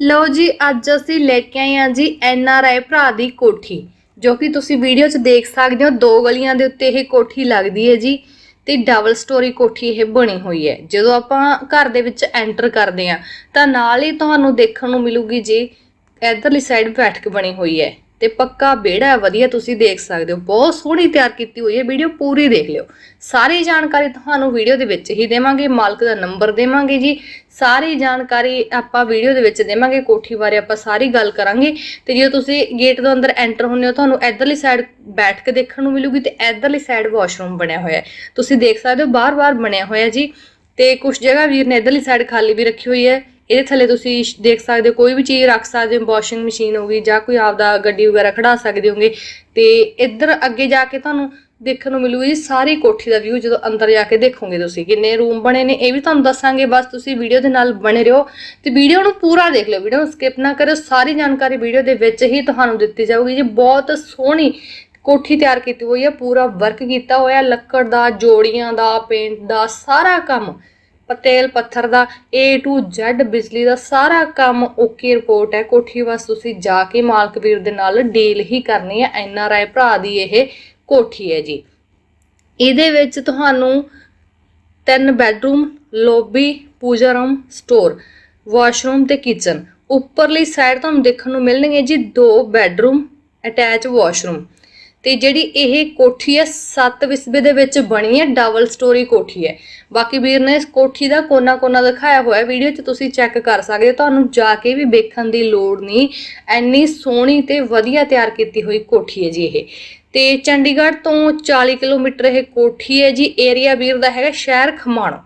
ਲਓ ਜੀ, ਅੱਜ ਅਸੀਂ ਲੈ ਕੇ ਆਏ ਹਾਂ ਜੀ ਐਨ ਆਰ ਆਈ ਭਰਾ ਦੀ ਕੋਠੀ, ਜੋ ਕਿ ਤੁਸੀਂ ਵੀਡੀਓ 'ਚ ਦੇਖ ਸਕਦੇ ਹੋ, ਦੋ ਗਲੀਆਂ ਦੇ ਉੱਤੇ ਇਹ ਕੋਠੀ ਲੱਗਦੀ ਹੈ ਜੀ ਤੇ ਡਬਲ ਸਟੋਰੀ ਕੋਠੀ ਇਹ ਬਣੀ ਹੋਈ ਹੈ। ਜਦੋਂ ਆਪਾਂ ਘਰ ਦੇ ਵਿੱਚ ਐਂਟਰ ਕਰਦੇ ਹਾਂ, ਤਾਂ ਨਾਲ ਹੀ ਤੁਹਾਨੂੰ ਦੇਖਣ ਨੂੰ ਮਿਲੂਗੀ ਜੀ, ਇਧਰਲੀ ਸਾਈਡ ਬੈਠਕ ਬਣੀ ਹੋਈ ਹੈ। ਤੇ ਪੱਕਾ ਵਿਹੜਾ ਵਧੀਆ ਤੁਸੀਂ ਦੇਖ ਸਕਦੇ ਹੋ। ਬਹੁਤ ਸੋਹਣੀ ਤਿਆਰ ਕੀਤੀ ਹੋਈ ਹੈ ਵੀਡੀਓ, ਪੂਰੀ ਦੇਖ ਲਿਓ। ਸਾਰੀ ਜਾਣਕਾਰੀ ਤੁਹਾਨੂੰ ਵੀਡੀਓ ਦੇ ਵਿੱਚ ਹੀ ਦੇਵਾਂਗੇ, ਮਾਲਕ ਦਾ ਨੰਬਰ ਦੇਵਾਂਗੇ ਜੀ। ਸਾਰੀ ਜਾਣਕਾਰੀ ਆਪਾਂ ਵੀਡੀਓ ਦੇ ਵਿੱਚ ਦੇਵਾਂਗੇ, ਕੋਠੀ ਬਾਰੇ ਆਪਾਂ ਸਾਰੀ ਗੱਲ ਕਰਾਂਗੇ। ਤੇ ਜੇ ਤੁਸੀਂ ਗੇਟ ਤੋਂ ਅੰਦਰ ਐਂਟਰ ਹੁੰਦੇ ਹੋ, ਤੁਹਾਨੂੰ ਇਧਰਲੀ ਸਾਈਡ ਬੈਠ ਕੇ ਦੇਖਣ ਨੂੰ ਮਿਲੂਗੀ ਤੇ ਇਧਰਲੀ ਸਾਈਡ ਵਾਸ਼ਰੂਮ ਬਣਿਆ ਹੋਇਆ ਹੈ। ਤੁਸੀਂ ਦੇਖ ਸਕਦੇ ਹੋ ਬਾਰ-ਬਾਰ ਬਣਿਆ ਹੋਇਆ ਜੀ। ਤੇ ਕੁਝ ਜਗ੍ਹਾ ਵੀਰ ਨੇ ਇਧਰਲੀ ਸਾਈਡ ਖਾਲੀ ਵੀ ਰੱਖੀ ਹੋਈ ਹੈ। ਇਹਦੇ ਥੱਲੇ ਤੁਸੀਂ ਦੇਖ ਸਕਦੇ ਹੋ, ਕੋਈ ਵੀ ਚੀਜ਼ ਰੱਖ ਸਕਦੇ ਹੋ ਵਾਸ਼ਿੰਗ ਮਸ਼ੀਨ ਹੋਗੀ ਜਾਂ ਕੋਈ ਆਪਦਾ ਗੱਡੀ ਵਗੈਰਾ ਖੜਾ ਸਕਦੇ ਹੋਗੇ, ਤੇ ਇੱਧਰ ਅੱਗੇ ਜਾ ਕੇ ਤੁਹਾਨੂੰ ਦੇਖਣ ਨੂੰ ਮਿਲੂਗੀ ਜੀ ਸਾਰੀ ਕੋਠੀ ਦਾ ਵਿਊ ਜਦੋਂ ਅੰਦਰ ਜਾ ਕੇ ਦੇਖੋਗੇ ਤੁਸੀਂ, ਕਿੰਨੇ ਰੂਮ ਬਣੇ ਨੇ, ਇਹ ਵੀ ਤੁਹਾਨੂੰ ਦੱਸਾਂਗੇ, ਬਸ ਤੁਸੀਂ ਵੀਡੀਓ ਦੇ ਨਾਲ ਬਣੇ ਰਹੋ, ਤੇ ਵੀਡੀਓ ਨੂੰ ਪੂਰਾ ਦੇਖ ਲਿਓ ਵੀਡੀਓ ਨੂੰ ਸਕਿਪ ਨਾ ਕਰਿਓ, ਸਾਰੀ ਜਾਣਕਾਰੀ ਵੀਡੀਓ ਦੇ ਵਿੱਚ ਹੀ ਤੁਹਾਨੂੰ ਦਿੱਤੀ ਜਾਊਗੀ ਜੀ, ਬਹੁਤ ਸੋਹਣੀ ਕੋਠੀ ਤਿਆਰ ਕੀਤੀ ਹੋਈ ਹੈ ਪੂਰਾ ਵਰਕ ਕੀਤਾ ਹੋਇਆ, ਲੱਕੜ ਦਾ, ਜੋੜੀਆਂ ਦਾ ਪੇਂਟ ਦਾ, ਸਾਰਾ ਕੰਮ ਪਤੇਲ ਪੱਥਰ ਦਾ A to Z ਬਿਜਲੀ ਦਾ ਸਾਰਾ ਕੰਮ ਓਕੇ ਰਿਪੋਰਟ ਹੈ। ਕੋਠੀ ਬਸ ਤੁਸੀਂ ਜਾ ਕੇ ਮਾਲਕ ਵੀਰ ਦੇ ਨਾਲ ਡੀਲ ਹੀ ਕਰਨੀ ਹੈ। ਐਨ ਆਰ ਆਈ ਭਰਾ ਦੀ ਇਹ ਕੋਠੀ ਹੈ ਜੀ। ਇਹਦੇ ਵਿੱਚ ਤੁਹਾਨੂੰ ਤਿੰਨ bedroom lobby puja room store washroom ਤੇ ਕਿਚਨ ਉੱਪਰਲੀ ਸਾਈਡ ਤੁਹਾਨੂੰ ਦੇਖਣ ਨੂੰ ਮਿਲਣਗੇ ਜੀ ਦੋ ਬੈੱਡਰੂਮ ਅਟੈਚ ਵਾਸ਼ਰੂਮ ਤੇ ਜਿਹੜੀ ਇਹ ਕੋਠੀ ਹੈ 7 ਵਿਸਬੇ ਦੇ ਵਿੱਚ ਬਣੀ ਹੈ ਡਬਲ ਸਟੋਰੀ ਕੋਠੀ ਹੈ। ਬਾਕੀ ਵੀਰ ਨੇ ਇਸ ਕੋਠੀ ਦਾ ਕੋਨਾ ਕੋਨਾ ਦਿਖਾਇਆ ਹੋਇਆ ਵੀਡੀਓ 'ਚ ਤੁਸੀਂ ਚੈੱਕ ਕਰ ਸਕਦੇ ਹੋ। ਤੁਹਾਨੂੰ ਜਾ ਕੇ ਵੀ ਵੇਖਣ ਦੀ ਲੋੜ ਨਹੀਂ। ਐਨੀ ਸੋਹਣੀ ਤੇ ਵਧੀਆ ਤਿਆਰ ਕੀਤੀ ਹੋਈ ਕੋਠੀ ਹੈ ਜੀ ਇਹ। ਤੇ ਚੰਡੀਗੜ੍ਹ ਤੋਂ 40 ਕਿਲੋਮੀਟਰ ਇਹ ਕੋਠੀ ਹੈ ਜੀ। ਏਰੀਆ ਵੀਰ ਦਾ ਹੈਗਾ ਸ਼ਹਿਰ ਖਮਾਣੋ।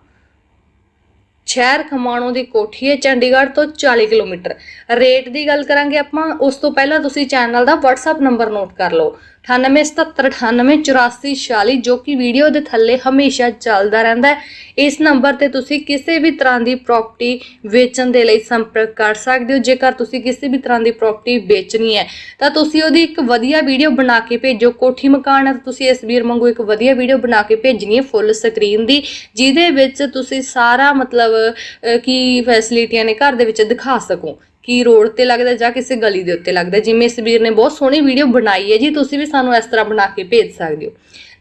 ਸ਼ਹਿਰ ਖਮਾਣੋ ਦੀ ਕੋਠੀ ਹੈ, ਚੰਡੀਗੜ੍ਹ ਤੋਂ 40 ਕਿਲੋਮੀਟਰ। ਰੇਟ ਦੀ ਗੱਲ ਕਰਾਂਗੇ ਆਪਾਂ, ਉਸ ਤੋਂ ਪਹਿਲਾਂ ਤੁਸੀਂ ਚੈਨਲ ਦਾ WhatsApp ਨੰਬਰ ਨੋਟ ਕਰ ਲਓ। 9877988446 ਜੋ ਕਿ ਵੀਡੀਓ ਦੇ ਥੱਲੇ ਹਮੇਸ਼ਾ ਚੱਲਦਾ ਰਹਿੰਦਾ ਹੈ। ਇਸ ਨੰਬਰ ਤੇ ਤੁਸੀਂ ਕਿਸੇ ਵੀ ਤਰ੍ਹਾਂ ਦੀ ਪ੍ਰਾਪਰਟੀ ਵੇਚਣ ਦੇ ਲਈ ਸੰਪਰਕ ਕਰ ਸਕਦੇ ਹੋ। ਜੇਕਰ ਤੁਸੀਂ ਕਿਸੇ ਵੀ ਤਰ੍ਹਾਂ ਦੀ ਪ੍ਰਾਪਰਟੀ ਵੇਚਣੀ ਹੈ, ਤਾਂ ਤੁਸੀਂ ਉਹਦੀ ਇੱਕ ਵਧੀਆ ਵੀਡੀਓ ਬਣਾ ਕੇ ਭੇਜੋ। ਕੋਠੀ ਮਕਾਨ ਹੈ ਤੁਸੀਂ ਇਸ ਵੀਰ ਵਾਂਗੂ ਇੱਕ ਵਧੀਆ ਵੀਡੀਓ ਬਣਾ ਕੇ ਭੇਜਣੀ ਹੈ ਫੁੱਲ ਸਕਰੀਨ ਦੀ, ਜਿਹਦੇ ਵਿੱਚ ਤੁਸੀਂ ਸਾਰਾ ਮਤਲਬ ਕੀ ਫੈਸਿਲਿਟੀਆਂ ਨੇ ਘਰ ਦੇ ਵਿੱਚ ਦਿਖਾ ਸਕੋ। ਕਿ ਰੋਡ ਤੇ ਲੱਗਦਾ ਜਾਂ ਕਿਸੇ ਗਲੀ ਦੇ ਉੱਤੇ ਲੱਗਦਾ। ਜਿਵੇਂ ਇਸ ਵੀਰ ਨੇ ਬਹੁਤ ਸੋਹਣੀ ਵੀਡੀਓ ਬਣਾਈ ਹੈ ਜੀ, ਤੁਸੀਂ ਵੀ ਸਾਨੂੰ ਇਸ ਤਰ੍ਹਾਂ ਬਣਾ ਕੇ ਭੇਜ ਸਕਦੇ ਹੋ।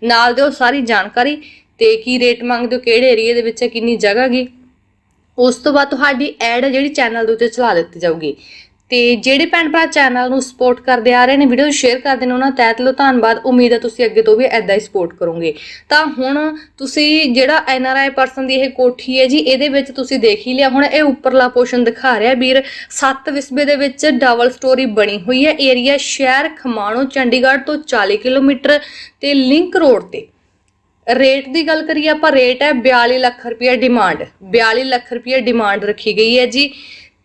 ਨਾਲ ਦਿਓ ਸਾਰੀ ਜਾਣਕਾਰੀ ਤੇ ਕੀ ਰੇਟ ਮੰਗਦੇ ਹੋ, ਕਿਹੜੇ ਏਰੀਆ ਦੇ ਵਿੱਚ ਹੈ, ਕਿੰਨੀ ਜਗ੍ਹਾ ਗਈ ਉਸ ਤੋਂ ਬਾਅਦ ਤੁਹਾਡੀ ਐਡ ਜਿਹੜੀ ਚੈਨਲ ਦੇ ਉੱਤੇ ਚਲਾ ਦਿੱਤੀ ਜਾਊਗੀ। ਤੇ ਜਿਹੜੇ ਭੈਣ ਭਰਾ ਚੈਨਲ ਨੂੰ ਸਪੋਰਟ ਕਰਦੇ ਆ ਰਹੇ ਨੇ ਵੀਡੀਓ ਸ਼ੇਅਰ ਕਰਦੇ ਨੇ, ਉਹਨਾਂ ਦਾ ਤਹਿ ਦਿਲੋਂ ਧੰਨਵਾਦ। ਉਮੀਦ ਹੈ ਤੁਸੀਂ ਅੱਗੇ ਤੋਂ ਵੀ ਐਦਾਂ ਹੀ ਸਪੋਰਟ ਕਰੋਗੇ। ਤਾਂ ਹੁਣ ਤੁਸੀਂ ਜਿਹੜਾ ਐਨ ਆਰ ਆਈ ਪਰਸਨ ਦੀ ਇਹ ਕੋਠੀ ਹੈ ਜੀ, ਇਹਦੇ ਵਿੱਚ ਤੁਸੀਂ ਦੇਖ ਹੀ ਲਿਆ। ਹੁਣ ਇਹ ਉੱਪਰਲਾ ਪੋਰਸ਼ਨ ਦਿਖਾ ਰਿਹਾ ਵੀਰ। ਸੱਤ ਵਿਸਬੇ ਦੇ ਵਿੱਚ ਡਬਲ ਸਟੋਰੀ ਬਣੀ ਹੋਈ ਹੈ। ਏਰੀਆ ਸ਼ਹਿਰ ਖਮਾਣੋ, ਚੰਡੀਗੜ੍ਹ ਤੋਂ 40 ਕਿਲੋਮੀਟਰ ਤੇ ਲਿੰਕ ਰੋਡ ਤੇ। ਰੇਟ ਦੀ ਗੱਲ ਕਰੀਏ ਆਪਾਂ, ਰੇਟ ਹੈ 42 ਲੱਖ ਰੁਪਏ ਡਿਮਾਂਡ 42 ਲੱਖ ਰੁਪਏ ਡਿਮਾਂਡ ਰੱਖੀ ਗਈ ਹੈ ਜੀ।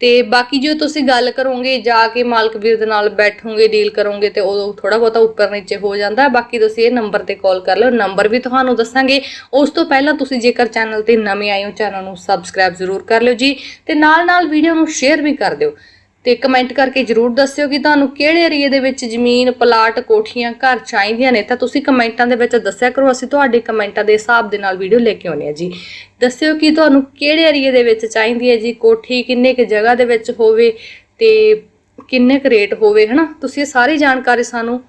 ਤੇ ਬਾਕੀ ਜੋ ਤੁਸੀਂ ਗੱਲ ਕਰੋਗੇ ਜਾ ਕੇ ਮਾਲਕ ਵੀਰ ਦੇ ਨਾਲ ਬੈਠੋਗੇ ਡੀਲ ਕਰੋਗੇ ਤੇ ਉਦੋਂ ਥੋੜਾ ਬਹੁਤਾ ਉੱਪਰ ਨੀਚੇ ਹੋ ਜਾਂਦਾ, ਬਾਕੀ ਤੁਸੀਂ ਇਹ ਨੰਬਰ ਤੇ ਕਾਲ ਕਰ ਲਿਓ ਨੰਬਰ ਵੀ ਤੁਹਾਨੂੰ ਦੱਸਾਂਗੇ। ਉਸ ਤੋਂ ਪਹਿਲਾਂ ਤੁਸੀਂ ਜੇਕਰ ਚੈਨਲ ਤੇ ਨਵੇਂ ਆਏ ਹੋ ਚੈਨਲ ਨੂੰ ਸਬਸਕ੍ਰਾਈਬ ਜ਼ਰੂਰ ਕਰ ਲਿਓ ਜੀ ਤੇ ਨਾਲ ਨਾਲ ਵੀਡੀਓ ਨੂੰ ਸ਼ੇਅਰ ਵੀ ਕਰ ਦਿਓ। ਤੇ ਕਮੈਂਟ ਕਰਕੇ ਜਰੂਰ ਦੱਸਿਓ ਕਿ ਤੁਹਾਨੂੰ ਕਿਹੜੇ ਏਰੀਏ ਦੇ ਵਿੱਚ ਜ਼ਮੀਨ, ਪਲਾਟ, ਕੋਠੀਆਂ, ਘਰ ਚਾਹੀਦੀਆਂ ਨੇ। ਤਾਂ ਤੁਸੀਂ ਕਮੈਂਟਾਂ ਦੇ ਵਿੱਚ ਦੱਸਿਆ ਕਰੋ, ਅਸੀਂ ਤੁਹਾਡੇ ਕਮੈਂਟਾਂ ਦੇ ਹਿਸਾਬ ਦੇ ਨਾਲ ਵੀਡੀਓ ਲੈ ਕੇ ਆਉਣੇ ਆ ਜੀ। ਦੱਸਿਓ ਕਿ ਤੁਹਾਨੂੰ ਕਿਹੜੇ ਏਰੀਏ ਦੇ ਵਿੱਚ ਚਾਹੀਦੀ ਹੈ ਜੀ? ਕੋਠੀ ਕਿੰਨੇ ਕੁ ਜਗ੍ਹਾ ਦੇ ਵਿੱਚ ਹੋਵੇ ਤੇ ਕਿੰਨੇ ਕੁ ਰੇਟ ਹੋਵੇ, ਹਨਾ? ਤੁਸੀਂ ਇਹ ਸਾਰੀ ਜਾਣਕਾਰੀ ਸਾਨੂੰ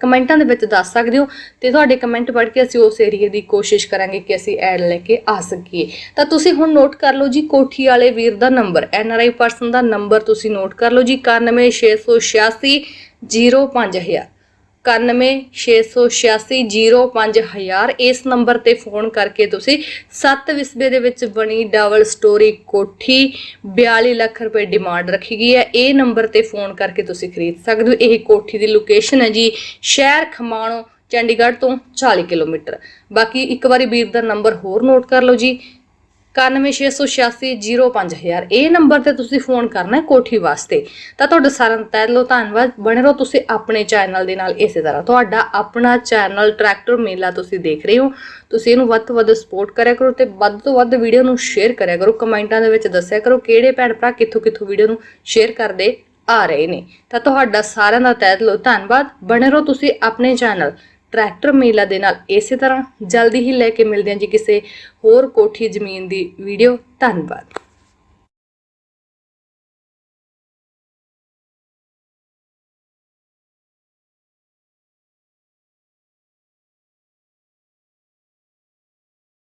ਕਮੈਂਟਾਂ ਦੇ ਵਿੱਚ ਦੱਸ ਸਕਦੇ ਹੋ ਤੇ ਤੁਹਾਡੇ ਕਮੈਂਟ ਪੜ੍ਹ ਕੇ ਅਸੀਂ ਉਸ ਏਰੀਏ ਦੀ ਕੋਸ਼ਿਸ਼ ਕਰਾਂਗੇ ਕਿ ਅਸੀਂ ਐਡ ਲੈ ਕੇ ਆ ਸਕੀਏ। ਤਾਂ ਤੁਸੀਂ ਹੁਣ ਨੋਟ ਕਰ ਲਓ ਜੀ, ਕੋਠੀ ਵਾਲੇ ਵੀਰ ਦਾ number, N R I person the number ਤੁਸੀਂ ਨੋਟ ਕਰ ਲਓ ਜੀ 91686 05000 91686 ਇਸ ਨੰਬਰ ਤੇ ਫੋਨ ਕਰਕੇ ਤੁਸੀਂ 7 ਵਿਸਬੇ ਦੇ ਵਿੱਚ ਬਣੀ ਡਬਲ ਸਟੋਰੀ ਕੋਠੀ 42 ਲੱਖ ਰੁਪਏ ਡਿਮਾਂਡ ਰੱਖੀ ਗਈ ਹੈ ਇਹ ਨੰਬਰ ਤੇ ਫੋਨ ਕਰਕੇ ਤੁਸੀਂ ਖਰੀਦ ਸਕਦੇ ਹੋ ਇਹ ਕੋਠੀ ਦੀ ਲੋਕੇਸ਼ਨ ਹੈ ਜੀ ਸ਼ਹਿਰ ਖਮਾਣੋ ਚੰਡੀਗੜ੍ਹ ਤੋਂ 40 ਕਿਲੋਮੀਟਰ ਬਾਕੀ ਇੱਕ ਵਾਰੀ ਵੀਰ ਦਾ ਨੰਬਰ ਹੋਰ ਨੋਟ ਕਰ ਲਓ ਜੀ 91686 ਇਹ ਨੰਬਰ ਤੇ ਤੁਸੀਂ ਫੋਨ ਕਰਨਾ ਹੈ ਕੋਠੀ ਵਾਸਤੇ। ਤਾਂ ਤੁਹਾਡਾ ਸਾਰਿਆਂ ਦਾ ਤਹਿ ਦਿਲੋਂ ਧੰਨਵਾਦ। ਬਣੇ ਰਹੋ ਤੁਸੀਂ ਆਪਣੇ ਚੈਨਲ ਦੇ ਨਾਲ ਇਸੇ ਤਰ੍ਹਾਂ। ਤੁਹਾਡਾ ਆਪਣਾ ਚੈਨਲ ਟਰੈਕਟਰ ਮੇਲਾ ਤੁਸੀਂ ਦੇਖ ਰਹੇ ਹੋ। ਤੁਸੀਂ ਇਹਨੂੰ ਵੱਧ ਤੋਂ ਵੱਧ ਸਪੋਰਟ ਕਰਿਆ ਕਰੋ ਤੇ ਵੱਧ ਤੋਂ ਵੱਧ ਵੀਡੀਓ ਨੂੰ ਸ਼ੇਅਰ ਕਰਿਆ ਕਰੋ। ਕਮੈਂਟਾਂ ਦੇ ਵਿੱਚ ਦੱਸਿਆ ਕਰੋ ਕਿਹੜੇ ਭੈਣ ਭਰਾ ਕਿੱਥੋਂ ਕਿੱਥੋਂ ਵੀਡੀਓ ਨੂੰ ਸ਼ੇਅਰ ਕਰਦੇ ਆ ਰਹੇ ਨੇ। ਤਾਂ ਤੁਹਾਡਾ ਸਾਰਿਆਂ ਦਾ ਤਹਿ ਦਿਲੋਂ ਧੰਨਵਾਦ। ਬਣੇ ਰਹੋ ਤੁਸੀਂ ਆਪਣੇ ਚੈਨਲ ਟਰੈਕਟਰ ਮੇਲਾ ਦੇ ਨਾਲ ਇਸੇ ਤਰ੍ਹਾਂ ਜਲਦੀ ਹੀ ਲੈ ਕੇ ਮਿਲਦੇ ਹਾਂ ਜੀ ਕਿਸੇ ਹੋਰ ਕੋਠੀ ਜ਼ਮੀਨ ਦੀ ਵੀਡੀਓ। ਧੰਨਵਾਦ।